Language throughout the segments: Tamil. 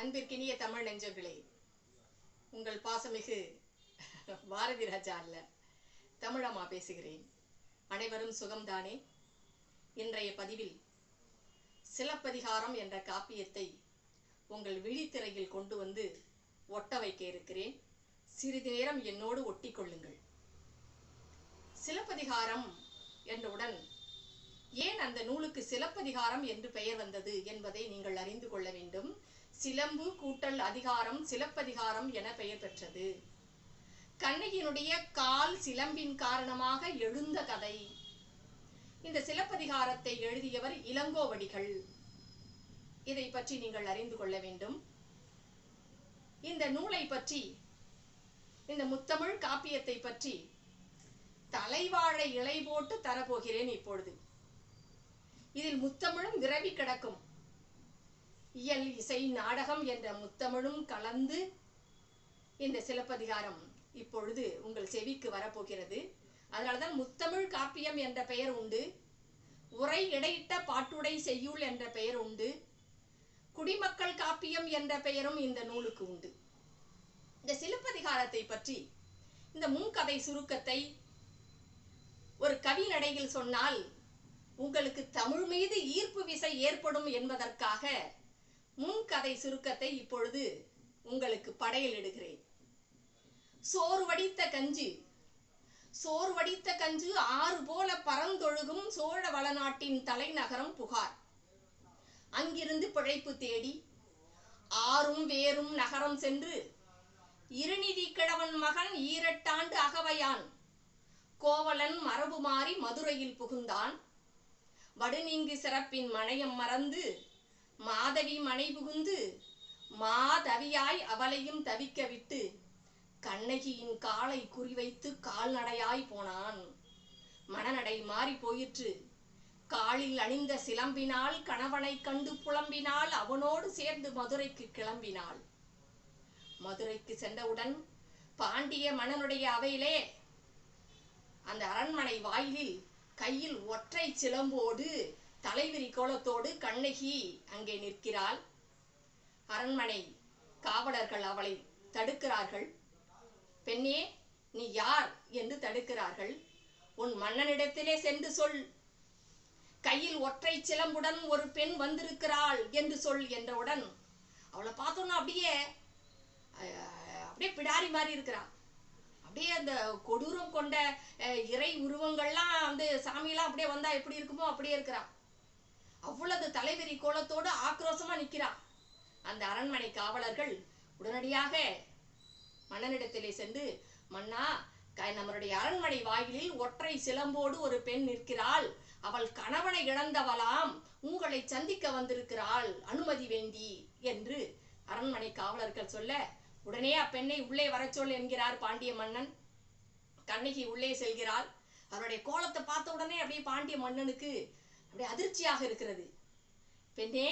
அன்பிற்கினிய தமிழ் நெஞ்சங்களே உங்கள் பாசமிகு பாரதி ராஜா அல்ல தமிழம்மா பேசுகிறேன். அனைவரும் சுகம்தானே? இன்றைய பதிவில் சிலப்பதிகாரம் என்ற காப்பியத்தை உங்கள் விழித்திரையில் கொண்டு வந்து ஒட்ட வைக்க இருக்கிறேன். சிறிது நேரம் என்னோடு ஒட்டி கொள்ளுங்கள். சிலப்பதிகாரம் என்றவுடன் ஏன் அந்த நூலுக்கு சிலப்பதிகாரம் என்று பெயர் வந்தது என்பதை நீங்கள் அறிந்து கொள்ள வேண்டும். சிலம்பு கூட்டல் அதிகாரம் சிலப்பதிகாரம் என பெயர் பெற்றது. கண்ணகியினுடைய கால் சிலம்பின் காரணமாக எழுந்த கதை. இந்த சிலப்பதிகாரத்தை எழுதியவர் இளங்கோவடிகள். இதை பற்றி நீங்கள் அறிந்து கொள்ள வேண்டும். இந்த நூலை பற்றி இந்த முத்தமிழ் காப்பியத்தை பற்றி தலைவாழை இலை போட்டு தரப்போகிறேன் இப்பொழுது. இதில் முத்தமிழும் விரவி கிடக்கும். இயல் இசை நாடகம் என்ற முத்தமிழும் கலந்து இந்த சிலப்பதிகாரம் இப்பொழுது உங்கள் செவிக்கு வரப்போகிறது. அதனால்தான் முத்தமிழ் காப்பியம் என்ற பெயர் உண்டு. உரை இடையிட்ட பாட்டுடை செய்யுள் என்ற பெயர் உண்டு. குடிமக்கள் காப்பியம் என்ற பெயரும் இந்த நூலுக்கு உண்டு. இந்த சிலப்பதிகாரத்தை பற்றி இந்த முன்கதை சுருக்கத்தை ஒரு கவி நடையில் சொன்னால் உங்களுக்கு தமிழ் மீது ஈர்ப்பு விசை ஏற்படும் என்பதற்காக கதை சுருக்கத்தை இப்பொழுது உங்களுக்கு படையலிடுகிறேன் சோறு வடித்த கஞ்சு. சோறு வடித்த கஞ்சு ஆறு போல பரந்தொழுகும் சோழ வளநாட்டின் தலைநகரம் புகார். அங்கிருந்து பிழைப்பு தேடி ஆறும் வேறும் நகரம் சென்று இருநிதி கிழவன் மகன் ஈரட்டாண்டு அகவையான். கோவலன் மரபு மாறி மதுரையில் புகுந்தான். வடுநீங்கு சிறப்பின் மனையம் மறந்து மாதவி மனை புகுந்து மாதவியாய் அவளையும் தவிக்க விட்டு கண்ணகியின் காலை குறிவைத்து கால்நடையாய் போனான். மனநடை மாறி போயிற்று. காலில் அணிந்த சிலம்பினால் கணவனை கண்டு புலம்பினால் அவனோடு சேர்ந்து மதுரைக்கு கிளம்பினாள். மதுரைக்கு சென்றவுடன் பாண்டிய மன்னனுடைய அவையிலே அந்த அரண்மனை வாயிலில் கையில் ஒற்றை சிலம்போடு தலைவிரி கோலத்தோடு கண்ணகி அங்கே நிற்கிறாள். அரண்மனை காவலர்கள் அவளை தடுக்கிறார்கள். பெண்ணே நீ யார் என்று தடுக்கிறார்கள். உன் மன்னனிடத்திலே சென்று சொல். கையில் ஒற்றை சிலம்புடன் ஒரு பெண் வந்திருக்கிறாள் என்று சொல் என்றவுடன் அவளை பார்த்தோன்னா அப்படியே அப்படியே பிடாரி மாதிரி இருக்கிறான். அப்படியே அந்த கொடூரம் கொண்ட இறை உருவங்கள்லாம் வந்து சாமியெல்லாம் அப்படியே வந்தா எப்படி இருக்குமோ அப்படியே இருக்கிறான். அவ்வளவு தலைவெறி கோலத்தோடு ஆக்ரோஷமா நிக்கிறா அந்த அரண்மனை காவலர்கள் உடனடியாக மன்னனிடத்திலே சென்று மன்னா க- நம்மளுடைய அரண்மனை வாயிலில் ஒற்றை சிலம்போடு ஒரு பெண் நிற்கிறாள். அவள் கணவனை இழந்தவளாம். உங்களை சந்திக்க வந்திருக்கிறாள். அனுமதி வேண்டி என்று அரண்மனை காவலர்கள் சொல்ல உடனே அப்பெண்ணை உள்ளே வரச் சொல் என்கிறார் பாண்டிய மன்னன். கண்ணகி உள்ளே செல்கிறாள். அவருடைய கோலத்தை பார்த்த உடனே அப்படியே பாண்டிய மன்னனுக்கு அப்படியே அதிர்ச்சியாக இருக்கிறது. பெண்ணே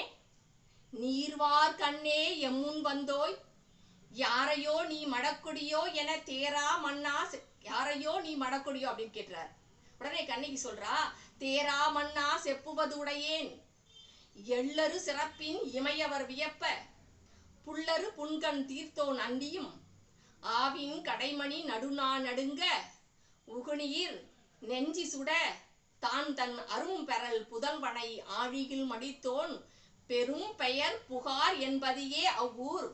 நீர்வார் கண்ணே எம்முன் வந்தோய். யாரையோ நீ மடக்குடியோ என தேரா மன்னா யாரையோ நீ மடக்குடியோ அப்படின்னு கேட்டுறார் உடனே கண்ணகி சொல்றா தேரா மன்னா செப்புவது உடையேன். எள்ளரு சிறப்பின் இமையவர் வியப்ப. புல்லரு புன்கண் தீர்த்தோன் அண்டியும் ஆவின் கடைமணி நடுநா நடுங்க. உகுநீர் நெஞ்சி சுட. தான் தன் அரும் பெறல் புதல்வனை ஆழியில் மடித்தோன். பெரும் பெயர் புகார் என்பதையே அவ்வூர்.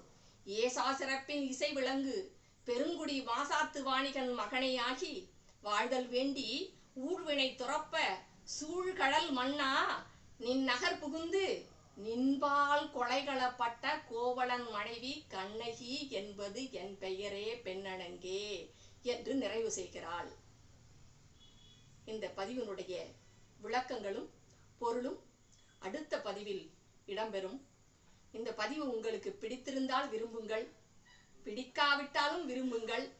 ஏசா சிறப்பின் இசை விளங்கு. பெருங்குடி வாசாத்து வாணிகன் மகனையாகி. வாழ்தல் வேண்டி ஊழ்வினை துறப்ப சூழ்கடல் மன்னா. நின் நகர் புகுந்து நின்பால் கொலைகளப்பட்ட கோவலன் மனைவி கண்ணகி என்பது என் பெயரே பெண்ணடங்கே என்று நிறைவு செய்கிறாள். இந்த பதிவினுடைய விளக்கங்களும் பொருளும் அடுத்த பதிவில் இடம்பெறும். இந்த பதிவு உங்களுக்கு பிடித்திருந்தால் விரும்புங்கள். பிடிக்காவிட்டாலும் விரும்புங்கள்.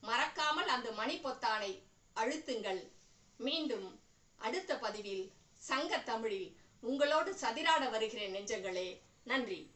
மறக்காமல் அந்த மணி பொத்தானை அழுத்துங்கள். மீண்டும் அடுத்த பதிவில் சங்க தமிழில் உங்களோடு சதிராட வருகிறேன் நெஞ்சங்களே. நன்றி.